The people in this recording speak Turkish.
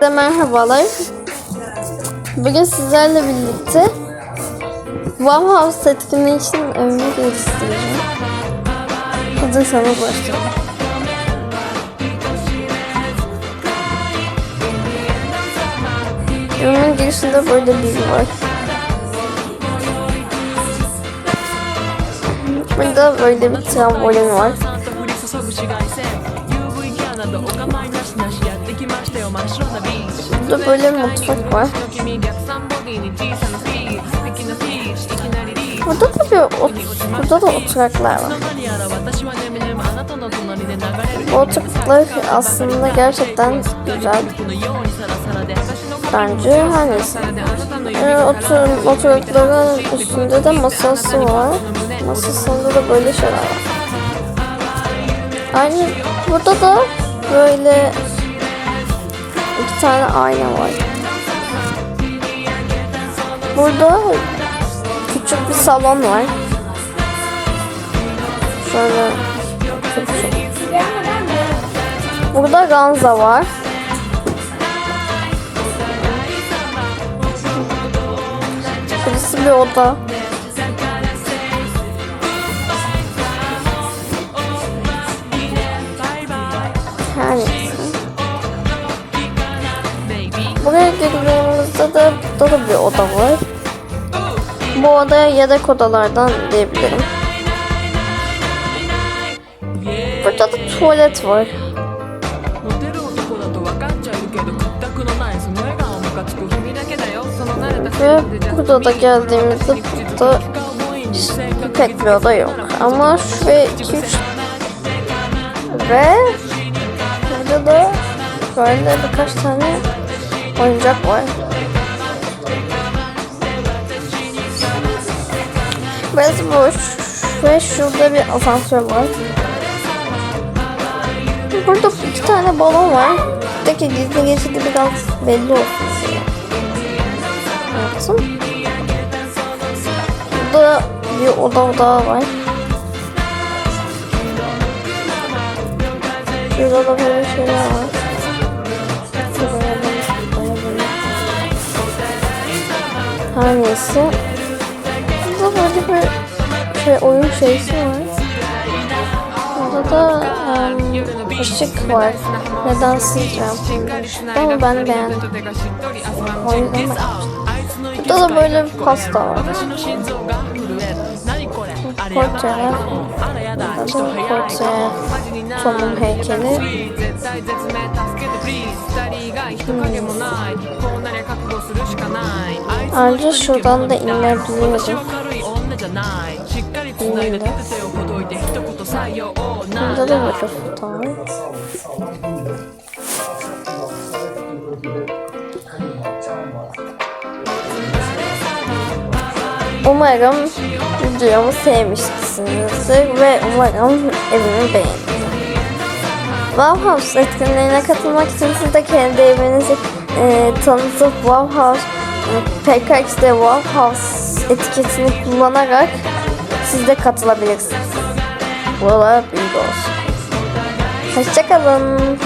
Herkese merhabalar. Bugün sizlerle birlikte Wow House etkinliği için evimi geliştireceğim. Hazırsanız başlayalım. Evimin girişinde böyle bir var. Burada böyle bir trambolin var. Burada böyle mutfak var. Burada da bir ot, burada da oturaklar var. Bu oturaklar aslında gerçekten güzel. Bence her neyse. Ee, otur, oturakların üstünde de masası var. Masasında da böyle şeyler var. Aynı burada da böyle iki tane ayna var. Burada küçük bir salon var. Şöyle küçük. Burada Ganza var. Burası bir oda. Buraya girdiğimizde de burada bir oda var. Bu odaya yedek odalardan diyebilirim. Burada da tuvalet var. Ve burada da geldiğimizde burada pek bir oda yok. Ama şu ve 2 3 ve burada da böyle birkaç tane oyuncak var. Burası boş ve şurada bir asansör var. Burada iki tane balon var. Buradaki gizli geçidi biraz belli olsun. Yaptım. Burada bir oda daha var. Şurada da böyle şeyler var. Neyse. Burada böyle bir şey, oyun şeysi var. Burada da em, ışık var. Nedensiz yaptım. Ama ben beğendim. O yüzden ben Burada da böyle bir pasta var. Portreler. Burada da portre. Tom'un heykeli. Ayrıca şuradan da inebiliyordum. De. Burada da foto var. Umarım videomu sevmişsinizdir ve umarım evimi beğenirsiniz. Wow House etkinliğine katılmak için siz de kendi evinizi e, tanıtıp Wow e, PKX'de Wow House etiketini kullanarak siz de katılabilirsiniz. Buralar büyük olsun. Hoşçakalın.